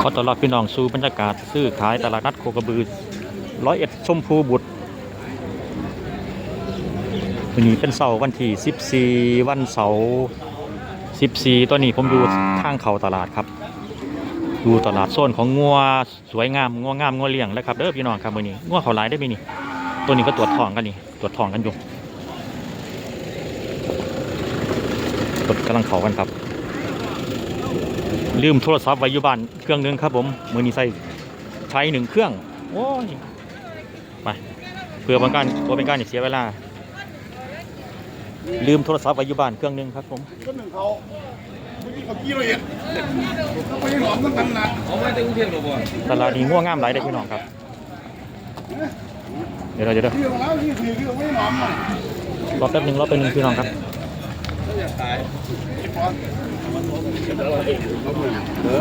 ขอต้อนรับพี่น้องสู่บรรยากาศซื้อขายตลาดนัดโคกระบือร้อยเอ็ดชมพูบุตรวันนี้เป็นเสาร์วันที่ 14 วันเสาร์ 14ตอนนี้ผมอยู่ทางเขาตลาดครับอยู่ตลาดโซนของงัวสวยงามงัวงามงัวเลี้ยงแล้วครับเด้อพี่น้องครับวันนี้งัวเขาหลายได้ไหมนี่ ตัวนี้ก็ตรวจทองกันนี่ตรวจทองกันอยู่ตรวจกำลังเขากันครับ ลืมโทรศัพท์ไว้อยู่บ้านเครื่องหนึงครับผมมือนี้ใส่ใช้หนึ่งเครื่องโอ้ยไปเพื่อเป็นการเพื่อเป็นการอย่าเสียเวลา ลืมโทรศัพท์ไว้อยู่บ้านเครื่องหนึงครับผมก็หนึ่งเขาไม่มีเขากี้เราเองเขาไม่หลอมตั้งนานเอาไว้แต่กรุงเทพหรอบ่ตลาดนี้ง่วงงามหลายได้อพี่น้องครับเดี๋ยวเราจะเดี๋ยวที่ของเราที่สี่ที่เราไม่หลอมอะรอแป๊บหนึงรอแป๊บหนึงพี่น้องครับ เขาอยากตาย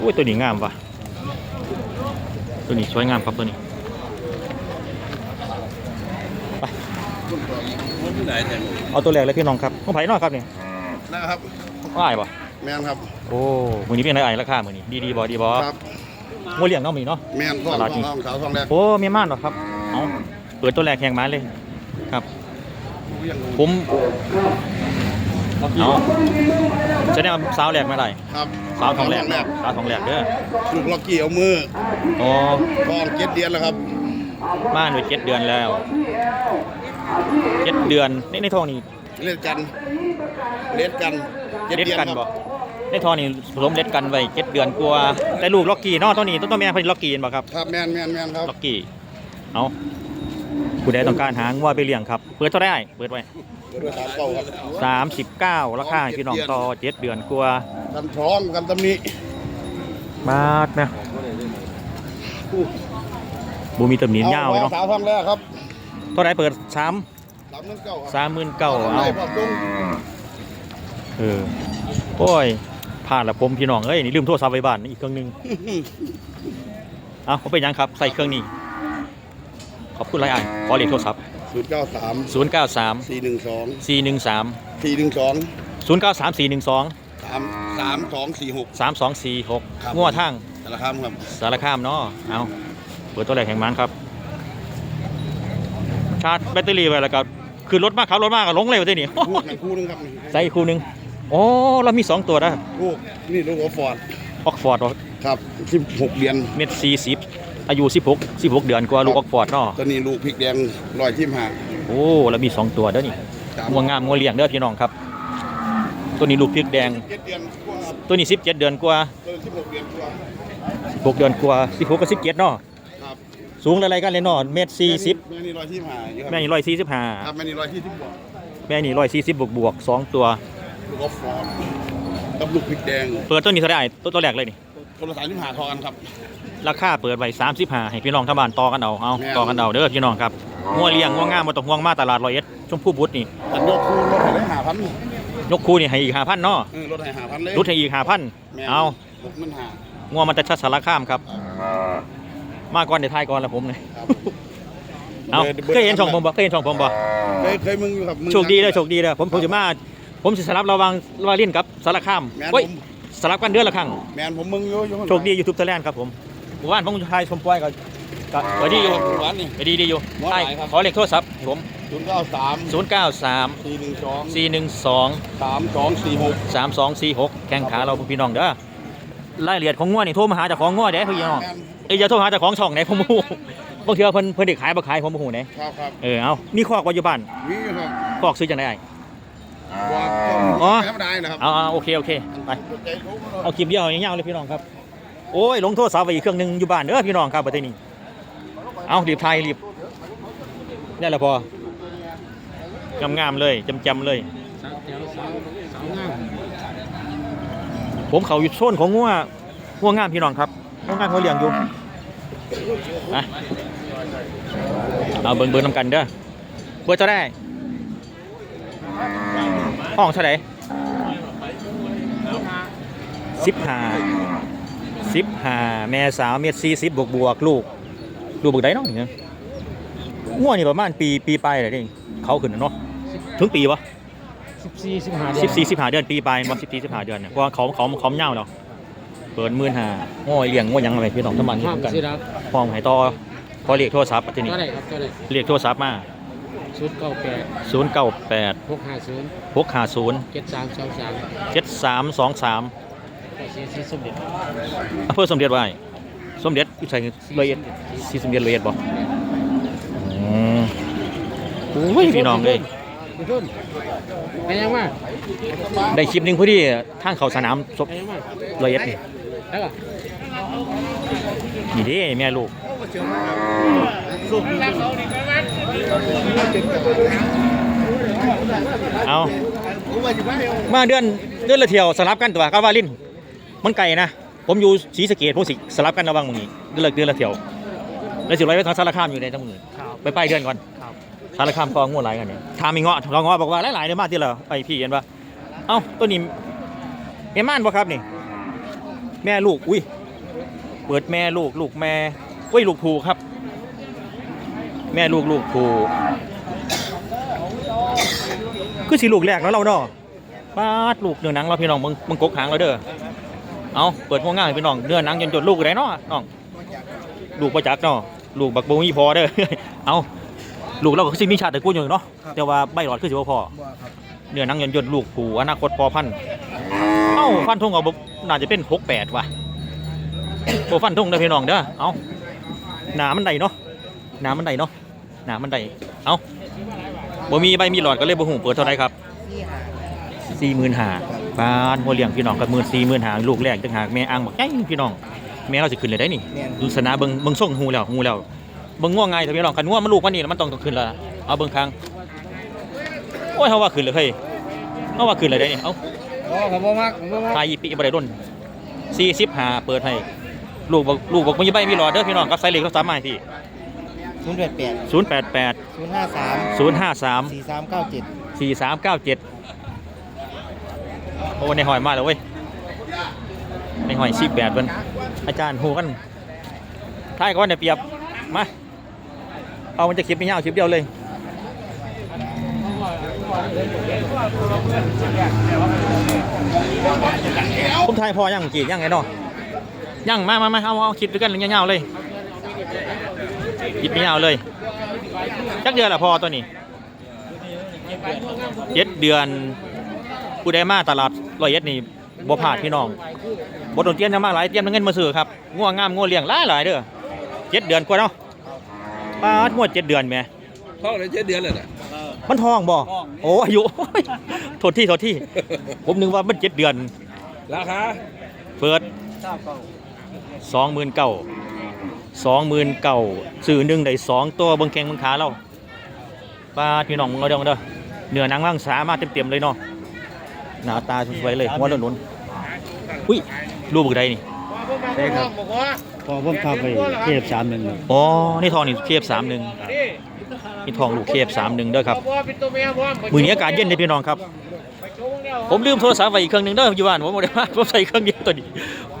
อุ้ยตัวนี้งามว่ะตัวนี้สวยงามครับตัวนี้มันที่ไหนแทนเอาตัวแรกเลยพี่น้องครับของไผ่นอกครับนี่นะครับอ้ายป่ะแมนครับ โอ้มือนี้เป็นไรไอ้ราคามือนี้ดีดีบอดีบอครับงัวเลี้ยงเน้องมีเนาะแมนพ่อตลาดนี้ทองขาวทองแดงโอ้เมียม่านเหรอครับเอาเปิดตัวแรกแข่งมาเลยครับ ผม เอาจะได้เอาสาวแรกมาได้ครับสาวทองแรกแรกสาวทองแรกเด้อลูกล็อกกี้เอามืออ๋อทองเจ็ดเดือนแล้วครับม่านไว้เจ็ดเดือนแล้วเจ็ดเดือนในในท้องนี่เล่นกันเล่นกันเจ็ดเล็ดเดือนกันครับบ่ในท้องนี่ผสมเล็ดกันไว้เจ็ดเดือนกลัวาแต่ลูกล็อกกี้เนาะตัวนี้ต้นตัวแม่เพิ่นล็อกกี้เห็นบ่ครับครับแมนแมนแมนครับล็อกกี้เอาผู้ใดต้องการหางัวไปเลี้ยงครับ เปิดเท่าไหร่เปิดไว้เปิดด้วย สามเก้าครับสามสิบเก้าราคาให้พี่น้องต่อเจ็ดเดือนกลัวากันท้องกันตำหนิบาทนะบูมีตำหนิยาวเลยเนาะสาวทองแรกครับตัวไหนเปิดสามสามหมื่นเก้าครับสามหมื่นเก้าเอาเอาพอตุ้งเออโอ้ยพลาดละผมพี่น้องเอ้ยนี่ลืมโทรศัพท์ไว้บ้านอีกเครื่องหนึงเอาผมเป็นหยังครับใส่เครื่องนี้ขอบคุณหลายอ่านขอเรียกโทรศัพท์ ศูนย์เก้าสามศูนย์เก้าสามสี่หนึ่งสองสี่หนึ่งสามสี่หนึ่งสองศูนย์เก้าสามสี่หนึ่งสองสามสามสองสี่หกสามสองสี่หกครับงัวทางแต่ละคำครับ สารคามเนาะเอาเปิดตัวแรกแห่งมันครับ ชาร์จแบตเตอรี่ไว้แล้วก็คือรถมากขับรถมากก็ลงเลยวันนี้คู่หนึ่งคู่หนึงครับใส่อีกคู่หนึ่งโอ้เรามีสองตัวนะลูกนี่ลูกของฟอร์ดออกฟอร์ดครับสิบหกเดือนเม็ดสี่สิบ อายุสิบหกสิบหกเดือนกว่าลูกออกฟอร์ดเนาะตัวนี้ลูกพริกแดงลอยทิมหาโอ้เรามีสองตัวเด้อนี่งัวงามงัวเลี้ยงเด้อพี่น้องครับ ตัวนี้ลูกพริกแดงเจ็ดเดือนกว่าครับตัวนี้สิบเจ็ดเดือนกว่าตัวสิบหกเดือนกว่าหกเดือนกว่าสิบหกกับสิบเจ็ดเนาะครับสูงอะไรกันเลยเนาะเมตรสี่สิบแม่นี่ลอยทิมหาอยู่ครับแม่นี่ร้อยสี่สิบห้าครับแม่นี่ลอยที่สิบบวกแม่นี่ร้อยสี่สิบบวกบวกสองตัวลูกของฟอร์ดกับลูกพริกแดง เปิดตัวนี้เท่าไหร่ตัวตัวแรกเลยนี่ คนละสามทิมหาทอกันครับราคาเปิดไว้35ให้พี่น้องทางบ้านต่อกันเอาเอาแม่นต่อกันเอาเด้อพี่น้องครับงัวเลี้ยงงัวงามบ่ต้องห่วงมาตลาดร้อยเอ็ดชมพู่บุตรนี่แต่ยกคู่รถให้ได้หาพันยกคู่นี่ให้อีก5,000เนาะเออรถให้หาพันเลยรุดให้อีกแม่5,000เอาหกหมื่นหางัวมันจะชัดสารคามครับ มาก่อนเดี๋ยวทายก่อนละผมเลยครับเอาเคยเห็นช่องผมบ่เคยเห็นช่องผมบ่เคยเคยมึงอยู่ครับมึงโชคดีเด้อโชคดีเด้อผมผมสิมาผมสิสลับระหวังระหว่างเล่นกับสารคามแม่นเฮ้ยผม สลับกันเดือนละครั้งแมนผมมึงอยู่อยู่ข้างหลังโชคดี YouTube Thailand ครับผมหมู่บ้านผมทายชมปล่อยก็ก็ก็ดีอยู่หวานนี่ ก็ดีดีอยู่หมอใช่หลายครับ ขอเลขโทรศัพท์ให้ผมศูนย์เก้าสาม093 สี่หนึ่งสองสี่หนึ่งสองสามสองสี่หกสามสองสี่หกแข่งขาเราพี่น้องเด้อรายละเอียดของง้อนี่โทรมาหาเจ้าของง้อเด้พี่น้องแมนเอ้ยอย่าโทรหาเจ้าของช่องไหนผมบ่ฮู้บางเทื่อเพิ่นเพิ่นได้ขายบ่ขายผมบ่ฮู้ไหนครับครับเออเอามีคอกไว้อยู่บ้านมีอยู่ครับ คอกซื้อจังได๋ว่า อ๋อ ธรรมดานะครับเอาเอาโอเคโอเคไปเอาคลิปเดียวยาวๆเลยพี่น้องครับโอ้ยลงโทรศัพท์ไว้อีกเครื่องหนึงอยู่บ้านเด้อพี่น้องครับบัดนี้เอารีบถ่ายรีบนี่แหละพองามๆเลยจำๆเลย สาวแถวสาวสาวงามผมเขาอยู่โซนของงัวงัวงามพี่น้องครับงัวงามเขาเลี้ยงอยู่นะเอาเบิ่งเบิ่งนำกันเด้อเบอร์เท่าได้ ห้องเท่าไหร่สิบห้าสิบห้าแม่สาวเมตรสี่สิบบวกบวกลูกลูกบักได้เนาะเนี่ยงัวนี่ประมาณปีปีปลายเลยนี่เขาขึ้นน่ะเนาะถึงปีปะสิบสี่สิบห้าเดือนสิบสี่สิบห้าเดือนปีไปวันสิบสี่สิบห้าเดือนเนี่ยเพราะว่าเขาเขาเขาเน่าเนาะเปิดหมื่นห้าง้อเลี้ยงง้อยังอะไรพี่น้องทั้งมันนี่ห้ามกันสิครับห้องไหต่อพอเรียกโทรศัพท์ทีนี้ก็ได้ครับก็ได้เรียกโทรศัพท์มา ศูนย์เก้าแปดศูนย์เก้าแปดหกห้าศูนย์หกห้าศูนย์เจ็ดสามสองสามเจ็ดสามสองสามก็เสียชีวิตสมเด็จอำเภอสมเด็จไว้สมเด็จอยู่ใส่ละเอียดสีสมเด็จละเอียดบ่อืมโอ้ยพี่น้องเลยพี่ทุนไปยังมาได้คลิปหนึ่งพอดีทางเขาสนามศพไปยังมาละเอียดนี่แล้วก็ นี่เดิแม่ลูกเอามาเดือนเดือนละเที่ยวสลับกันตัวกับวาลินมันไกลนะ ผมอยู่ศรีสะเกดผมสิสลับกันระหวังมึงนี้เดือนละเดือนละเที่ยวแล้วสิไว้ไปทางสารคามอยู่ในทั้งมือไปไปเดือนก่อนครับสารคามกองงูหลายกันเนี่ยทามีเงาะเราเงาะบอกว่าหลายๆเดือนมาที่เราไปพี่เห็นปะเอ้าตัวนี้แม่ม่านบ่ครับนี่ แม่ลูกอุ้ย เปิดแม่ลูกลูกแม่อุ้ยลูกผูครับ แม่ลูกลูกผูคือสิลูกแรกแล้วเราเนาะปาดลูกเนื้อหนังเราพี่น้องมึงมึงกกหางเราเด้อเอาเปิดหัวง่ายพี่น้องเนื้อหนังจนจนลูกได้เนาะน้องลูกประจักษ์เนาะลูกบักบูมีพอเด้อเอาลูกเราก็คือสิมีชาติตระกูลอยู่เนาะแต่ว่าใบหลอดคือสิบ่พอเนื้อหนังยนยนต์ลูกผูอนาคตพอพันธุ์เอ้าฟันธงเอาบ่น่าจะเป็น68ว่ะ บ่ฟันธงเด้อพี่น้องเด้อเอาหนามันใดเนาะหนามันใดเนาะหนามันใดเอาบ่มีใบมีหลอดก็เลยบ่ฮู้เปิดเท่าไหร่ครับสี่หมื่นหาบ้านหัวเลี้ยงพี่น้องกับหมื่นสี่หมื่นหาลูกแรกจังหากแม่อ่างบอกไอ้พี่น้องแม่เราจะขึ้นเลยได้นี่ดูสนาเบิ่งเบิ่งส่งหูแล้วหูแล้วเบิ่งง่วงไงแต่พี่น้องคันง่วงมันลูกมันนี่มันต้องต้องขึ้นและเอาเบิ่งครั้งโอ้ยเฮาว่าขึ้นเลยเฮ้ยเฮาว่าขึ้นเลยได้นี่เอ้าโอ้ผมบ่มักผมบ่มักทายอีปีบ่ได้ร่น45เปิดให้ ลูกบอกลูกบอกมีใบมีหลอดเด้อพี่น้องกับไซเล็กเขาสามารถพี่ศูนย์แปดแปด088ศูนย์ห้าสาม053สี่สามเก้าเจ็ดสี่สามเก้าเจ็ดโอ้ในหอยมาแล้วเว้ยในหอยชีบแปดเพิ่นอาจารย์หูกันท้ายก่อนเดี๋ยวเปรียบมาเอามันจะคลิปไม่ยาวคลิปเดียวเลยผมทายพอยังเมื่อกี้ยังไงเนาะ ยังมามามาเอาเอาคลิปด้วยกันยาวๆเลยคลิปไม่ยาวเลยจักเดือนละพอตัวนี้เจ็ดเดือนผู้ใดมาตลาดร้อยเอ็ดนี่บ่พลาดพี่น้องบ่โดนเตรียมจะมาหลายเตรียมเงินมาซื้อครับง่วงงามง่วงเลี้ยงหลายหลายเด้อเจ็ดเดือนกว่าเนาะปาดงวดเจ็ดเดือนแหม่ท้องเลยเจ็ดเดือนเลยน่ะมันทองบ่โอ้อายุโทษที่โทษที่ ผมนึกว่ามันเจ็ดเดือนราคาเปิด สองหมื่นเก้าสองหมื่นเก้าสื่อหนึ่งได้สองตัวเบิ่งแข้งเบิ่งขาเราปาดพี่น้องมึงเอาเด้อมึงเด้อเนื้อหนังมังสามาเต็มๆเลยเนาะหน้าตาสวยๆเลยหัวโล้นๆอุ้ยรูปบึกใดนี่ใช่ครับพอผมพาไปเทพสามหนึ่งอ๋อนี่ทองนี่เคฟสามหนึ่งนี่ทองลูกเคฟสามหนึ่งเด้อครับมือนี้อากาศเย็นเลยพี่น้องครับ ผมลืมโทรศัพท์ไว้อีกเครื่องหนึงเด้ออยู่บ้านผมบ่ได้มาผมใส่เครื่องเดียวตัวนี้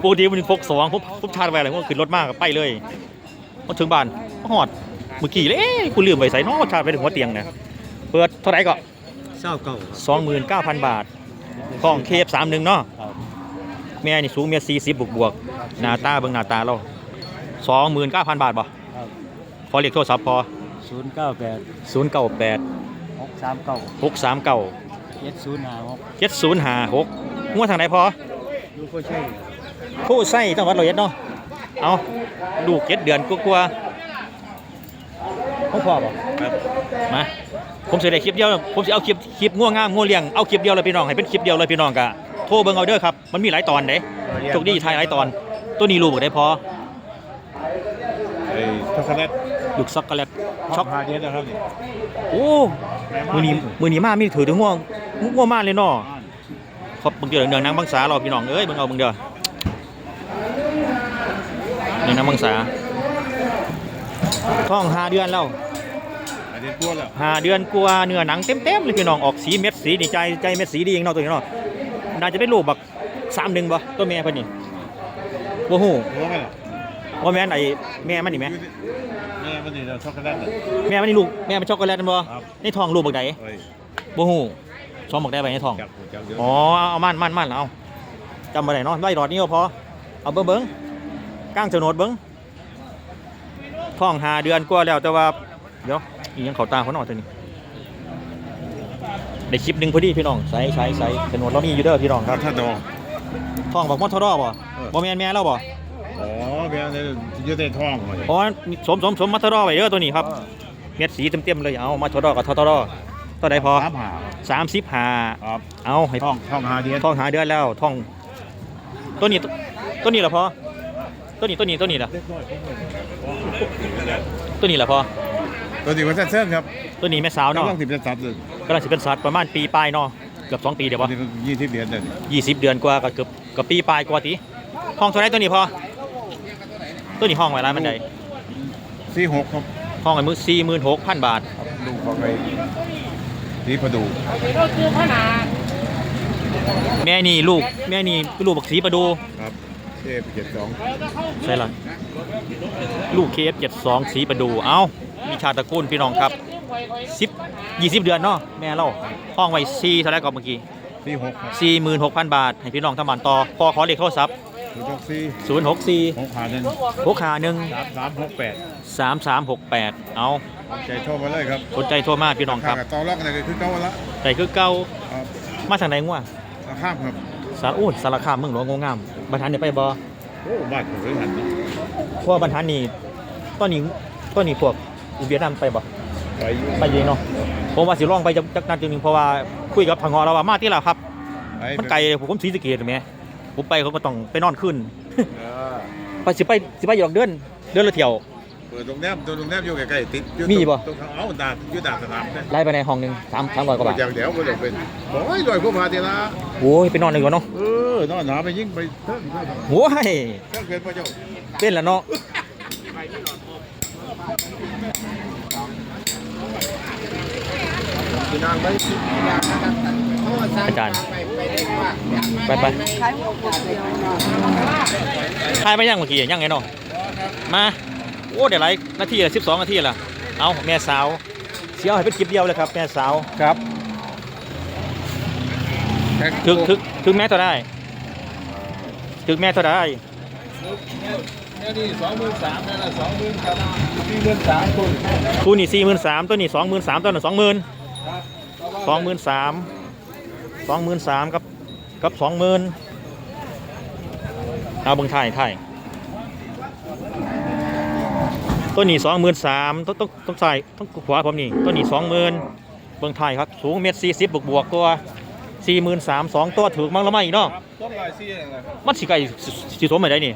ปกติมันพกสองผมผมชาร์จไว้อะไรผมขึ้นรถมากไปเลยมาถึงบ้านมาฮอดเมื่อกี้เลยเอ๊ะกูลืมไว้ใส่เน้อชาร์จไว้ถึงหัวเตียงนะเปิดเท่าไหร่ก็เศร้าเก่าสองหมื่นเก้าพันบาททองเคฟสามหนึ่งเนาะแม่นี่สูงเมียสี่สิบบวกบวกๆหน้าตาเบิ่งหน้าตาเราสองหมื่นเก้าพันบาทบ่พอเรียกโทรศัพท์พอศูนย์เก้าแปดศูนย์เก้าแปดหกสามเก้าหกสามเก้าเจ็ดศูนย์ห้าหกเจ็ดศูนย์ห้าหกงวดทางไหนพอลูกก็ใช่ ผู้ใส่จังหวัดร้อยเอ็ดเนาะเอาลูกเจ็ดเดือนกลัวๆพ่อพ่อบ่มาผมสิได้คลิปเดียว ผมสิเอาคลิปคลิปง่วงงามง่วงเลี้ยงเอาคลิปเดียวเลยพี่น้องให้เป็นคลิปเดียวเลยพี่น้องกะโทรเบิ่งเอาเด้อครับมันมีหลายตอนเด้โชคดีทายหลายตอน ตัวนี้ลูกบ่ได้พอไอ้ช็อกโกแลตลูกช็อกโกแลตช็อกพาเดียนะครับนี่โอ้มือนี้มือนี้มามีถือถึงง่วงง่วงมากเลยเนาะครับเบิ่งเดี๋ยวเนืองนางบางสาเราพี่น้องเอ้ยเบิ่งเอาเบิ่งเด้อเนืองนางบางสาท้องห้าเดือนแล้วอันนี้ตัวแล้วห้าเดือนกว่าเนื้อหนังเต็มๆเลยพี่น้องออกสีเม็ดสีนี่ใจใจเม็ดสีดีเองเนาะตัวนี้เนาะน่าจะเป็นลูกบักสามหนึ่งบ่ตัวแม่เพิ่นนี่บ่ฮู้ตัวไหมล่ะว่าแม่นไอ้แม่มันนี่แม่แม่มันนี่เราช็อกโกแลตน่ะแม่มันนี่ลูกแม่มันช็อกโกแลตนั่นบ่ครับในท้องลูกบักใดเอ้ยบ่ฮู้ซ้อมบอกได้ไปในท้องจับจับเดี๋ยวอ๋อเอามั่นมั่นมั่นเอาจำมาไหนเนาะไว้รอดนี้ก็พอเอาเบิ้งเบิ้ง ก้างโฉนดเบิ้งท้องหาเดือนกว่าแล้วแต่ว่าเดี๋ยวอีหยังเขาตาเขาหน่อยตัวนี้ได้คลิปหนึ่งพอดีพี่น้องใส่ใส่ใส่โฉนดเรามีอยู่เด้อพี่น้องครับถ้าดอกท้องบอกมอทอรอบ่เออบ่แม่นแม่เราบ่อ๋อเบี้ยในยืดในท้องเลยอ๋อสมสมสมมอทอรอไว้เด้อตัวนี้ครับเม็ดสีเต็มๆเลยเอามาทอรอกับทอทอรอตัวใดพอสามหาสามสิบห้าครับเอาให้ท้องท้องหาเดียนท้องหาเดือนแล้วท้อง ตัวนี้ตัวนี้เหรอพอ ตัวนี้ตัวนี้ตัวนี้ล่ะตัวนี้เหรอพอตัวนี้ว่าเส้นครับตัวนี้แม่สาวเนาะกำลังสิบเป็นสัตว์เลยกำลังสิเป็นสัตว์ประมาณปีปลายเนาะเกือบสองปีเดี๋ยวตัวปะนี้ยี่สิบเดือนเลยยี่สิบเดือนกว่าก็เกือบเกับปีปลายกว่าตีห้องเท่าไหรตัวนี้พอตัวนี้ห้องไว้ร้านมันใดสี่หกครับห้องไอ้มือสี่หมื่นหกพันบาทดูเขาไปสีประดูแม่นี่ลูกแม่นี่ลูกบักสีประดูครับ เทพเจ็ดสองใช่ละลูกเคฟเจ็ดสองสีประดู เอ้า มีชาติตระกูลพี่น้องครับสิบยี่สิบเดือนเนาะแม่เราห้องไว้สี่เท่าไหรก่อนเมื่อกี้สี่หกครับสี่หมื่นหกพันบาท ให้พี่น้องทำบ้านต่อ พอขอเลขโทรศัพท์ศูนย์หกสี่ศูนย์หกสี่หกหาหนึ่งหกห้าหนึ่งสามสามหกแปดสามสามหกแปดเอาใจโชคมาเลยครับสนใจโทรมาพี่น้องครับข้ากับตอล็อกอะไรก็คือเก้าละแต่คือเก่าครับมาทางไหนง่วราข้ามครับสารอู้สารคามเมืองหลวงงงามบรรทันเนี่ยไปบ่โอ้บ้านผมเลยหันนะเพราะว่าบรรทันนี่ตอนนี้ตอนนี้พวกอุเวียดนามไปบ่ไปอยู่ไปอยิงเนาะผมว่าสิลองไปจักจักนัดจังหนึงเพราะว่าคุยกับทางงอแล้วว่ามาที่ละครับไปมันไกลผมผมศรีสะเกษแหมผมไปเขาก็ต้องไปนอนขึ้นเออ ไปสิไปสิไปหยอกเดือนเดือนละเที่ยวเปิดโรงแรมตัวโรงแรมอยู่ใกล้ๆติดอยู่มีบ่ ตรงทางเอาดาดอยู่ดาดสนามเนี่ยไล่ไปในห้องหนึงสามสามร้อยกว่าบาทอย่างเดียวก็จะเป็นโอ้ยลอยพวกพาเทละโอ้ยไปนอนเลยก่อนเนาะเออนอนหนาไปยิ่งไปเพิ่มเพิ่มโอ้ยเพิ่มเกินพระเจ้าเป็นแล้วเนาะอาจารย์ไปไปถ่ายไปยังเมื่อกี้ยังไงเนาะมา โอ้เดี๋ยวไรนาทีละสิบสองนาทีละเอาแม่สาวเสียวให้เป็นคลิปเดียวเลยครับ แม่สาวครับถึงถึงถึงแม่ตัวได้ถึงแม่ตัวได้แค่นี้สองหมื่นสามนั่นแหละสองหมื่นครับสี่หมื่นสามคนคู่นี่สี่หมื่นสามตัวนี้สองหมื่นสามตัวนั้นสองหมื่นสองหมื่นสามสองหมื่นสามกับกับสองหมื่นเอาเบิ่งไทยไทย ตัวนี้สองหมื่นสามต้องต้องต้องใส่ต้องขวาผมนี่ตัวนี้สองหมื่นเบิ่งไทยครับ สูงเมตรสี่สิบบวกบวกๆตัวสี่หมื่นสามสองตัวถือมั้งแล้วไม่อีกเนาะต้นลอยซี่อะไรครับมันสิไก่สิสมไปได้นี่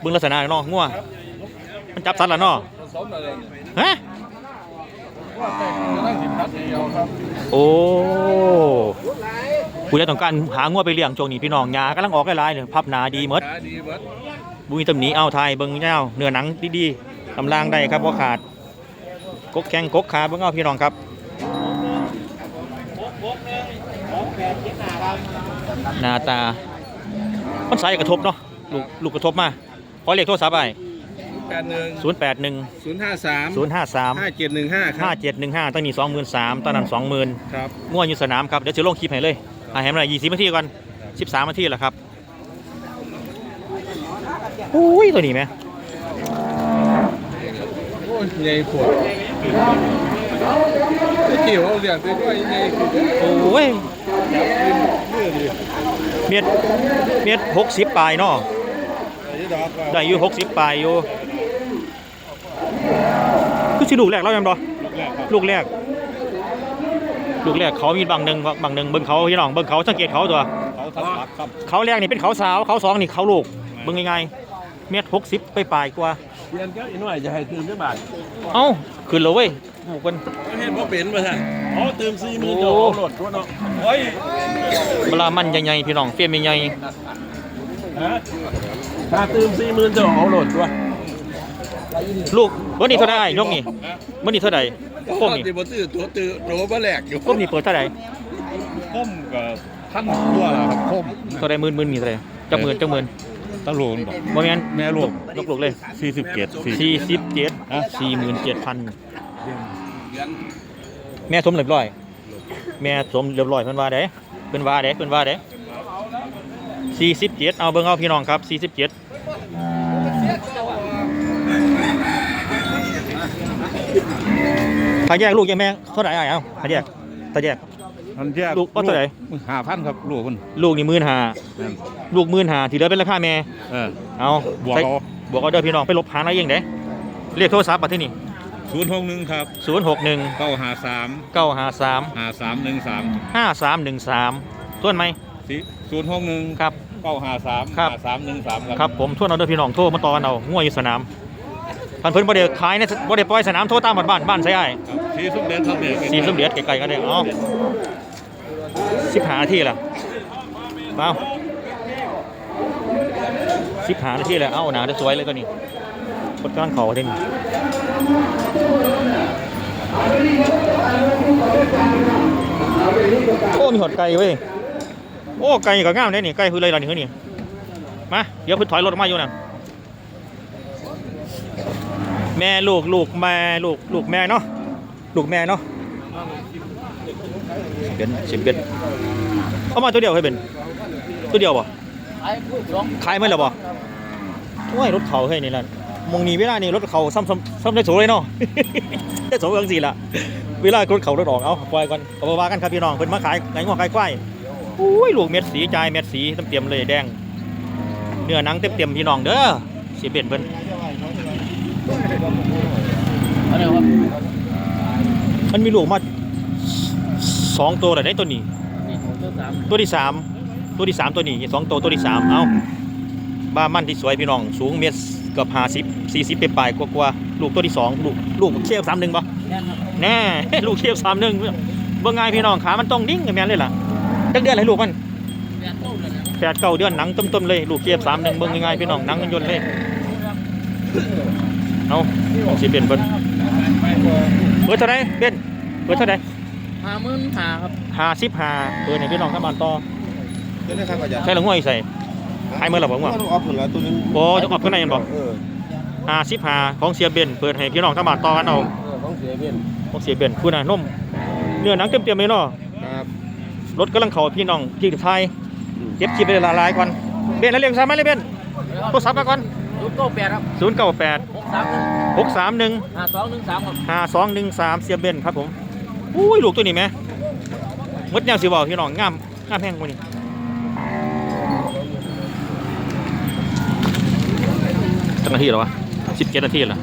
เบิ่งลักษณะเนาะงัวมันจับสัตว์ละเนาะผสมอะไรเนี่ยฮะว่าแต่กำลังสิบพัดเดียวครับโอ้ผู้ใดต้องการหางัวไปเลี้ยงช่วงนี้พี่น้องยากำลังออกหลายๆเนี่ยพับหนาดีหมดขาดีเบิดบุญตำหนีเอาไทยเบิ่งเงาเนื้อหนังดีๆ กำลังได้ครับว่าขาดกกแข้งกกขาเบิ่งเอาพี่น้องครับหน้าตามันสายกระทบเนาะลูกลูกกระทบมาขอเลขโทรศัพท์ไปแปดหนึ่งศูนย์แปดหนึ่งศูนย์ห้าสามศูนย์ห้าสามห้าเจ็ดหนึ่งห้าคห้ารับเจ็ดหนึ่งห้าตั้งนี้สองหมื่นสามตอนนั้นสองหมื่นครับง่วงอยู่สนามครับ เดี๋ยวจะลงคลิปให้เลยอ่าให้มันยี่สิบนาทีก่อนสิบสามนาทีแหละครับอุ้ยตัวนี้ไหม โอ้ยใหญ่ปวดไอ้เกี่ยวเอาเรียกไปด้วยใหญ่ขึ้นเด้อโอ้ยเมื่อดีเม็ดเม็ดหกสิบปลายเนาะไอ้ดอกว่าได้อยู่หกสิบปลายอยู่คือสิลูกแรกแล้วยังบ่ลูกแรกครับลูกแรก ลูกแรกเขามีบางหนึ่งบางหนึ่งเบิ่งเขาพี่น้องเบิ่งเขาสังเกตเขาตัวเขาทัดรักครับเขาแรกนี่เป็นเขาสาวเขาสองนี่เขาลูกเบิ่งยังไงเม็ดหกสิบไปปลายกว่า เรียนก็อีกหน่อยจะให้ตื่นได้บาทเอ้าขึ้นเลยเว้ยลูกมันเห็นว่าเป็นป่ะท่านอ๋อตื่นสี่หมื่นโอ้เดี๋ยวเอาโหลดทั่วเนาะโอ้ยเวลามันใหญ่ๆพี่น้องเฟียมใหญ่ฮะถ้าตื่นสี่หมื่นเดี๋ยวเอาโหลดทั่วๆลูกวันนี้เท่าไหร่ยกนี่วันนี้เท่าไหร่พวกนี้ที่บ่ตื่นตัวตื่นโหลมาแหลกอยู่พวกนี้เปิดเท่าไหร่คมกับท่านตัวละครับคมเท่าไหร่หมื่นหมื่นมีเท่าไหร่จักหมื่นจักหมื่น ตะลุนบอกบ่แม่นแม่ลูกยกลูกเลยสี่สิบเจ็ดสี่สี่สิบเจ็ดสี่หมื่นเจ็ดพันแม่สมเรียบร้อย แม่สมเรียบร้อยเพิ่นว่าเด้เพิ่นว่าเด้เพิ่นว่าเด้สี่สิบเจ็ดเอาเบิ่งเอาพี่น้องครับสี่สิบเจ็ดถ้าแยกลูกแยกแม่เท่าไหร่อ้ายเอาถ้าแยกถ้าแยก มันแยกลูกว่าเท่าไหร่ ห้าพันครับลูกมันลูกนี่หมื่นห้านั่นลูกหมื่นห้าที่เหลือเป็นราคาแม่ เออเอาบวกใส่เอาบวกเอาเด้อพี่น้องไปลบหาอะไรเองเด้เรียกโทรศัพท์มาที่นี่ศูนย์หกหนึ่งครับศูนย์หกหนึ่งเก้าห้าสามเก้าห้าสามห้าสามหนึ่งสามห้าสามหนึ่งสามทวนไหมศูนย์หกหนึ่งครับ เก้าห้าสามครับห้าสามหนึ่งสามครับผมทวนเอาเด้อพี่น้องโทรมาต่อกันเอาง่วยอยู่สนามพันเพิ่นบ่ได้ขายในบ่ได้ปล่อยสนามโทรตามบ้านบ้านบ้านใส่อ้ายครับสีสมเด็จครับเนี่ยสีสมเด็จไกลๆกันได้เอา สิบหานาทีละเปล่าสิบหานาทีแล้วเอ้าหนาวจะสวยเลยตัวนี้กดกลางขาเด่นโอ้มีหอดไก่เว้ยโอ้ไก่ก็งามเลยนี่ไก่คืออะไรล่ะนี่คือนี่มาเดี๋ยวพิ่นถอยรถออกมาอยู่นั่นแม่ลูกลูกแม่ลูกลูกแม่เนาะลูกแม่เนาะ เบนสิบเบนเอามาตัวเดียวให้เบนตัวเดียวบ่ขายไหมล่ะบ่โอ้ยรถเขาให้นี่ล่ะมองนี้เวลานี่รถเขาซ้ำซ้ำซ้ำได้โสเลยเนาะได้โสเรื่องสิละเวลารถเขารถออกเอาปล่อยก่อนเอามาว่ากันครับพี่น้องเพิ่นมาขายไก่งวงไก่ควายอุ้ยลูกเม็ดสีจ่ายเม็ดสีเต็มๆเลยแดงเนื้อหนังเต็มๆพี่น้องเด้อสิเบนเพิ่นมันมีลูกมา สองตัวแต่ได้ตัวนี้ตัวที่สามตัวที่สามตัวนี้สองตัวตัวที่สามเอาบ้ามันที่สวยพี่น้อง สูงเมตรเกับห้าสิบสี่สิบปลายๆกว่าๆลูกตัวที่สองลูกลูกเชียบสามหนึ่งปะแน่ลูกเชียบสามหนึ่งเบิ่งไงายพี่น้องขามันต้องดิ้งกับแม่นเลยล่ะจักเดือนอะไรลูกมันแปดเก้าเดือนหนังต้มๆเลยลูกเชียบสามหนึ่งเบิ่งง่ายๆพี่น้องหนังมันยนต์เลยเอาของสิเป็นเพิ่นเปิดเท่าไหรเบนเปิดเท่าไหร ห้าหมื่นห้าครับห้าสิบห้าเปิดในพี่น้องข้ามาต่อเดี๋ยวนะครับอาจารย์ใช่หรือง่วยใส่ให้เมื่อไหร่ผมว่าต้องออฟหมดแล้วตัวนี้โอ้จะออกข้างในยันบอกเออห้าสิบห้าของเสียเบนเปิดให้พี่น้องข้ามาต่อกันเอาเออของเสียเบี้ยนของเสียเบนคุณน่ะนุ่มเนื้อหนังเต็มๆเลยเนาะครับรถกำลังเข้าพี่น้องพี่ไทยเก็บคลิปไปละลายก่อนเบนแล้วเรียกซ้ำไหมเลยเบนโทรศัพท์มาก่อนยุคโก้แปดครับศูนย์เก้าแปดหกสามหนึ่งหกสามหนึ่งห้าสองหนึ่งสามครับห้าสองหนึ่งสามเสียเบนครับผม อุ้ยลูกตัวนี้ไหมมดแนวสีบอกพี่น้องงามงามแห้งกว่านี้จังนาทีแล้ววะสิบเจ็ดนาทีแล้ว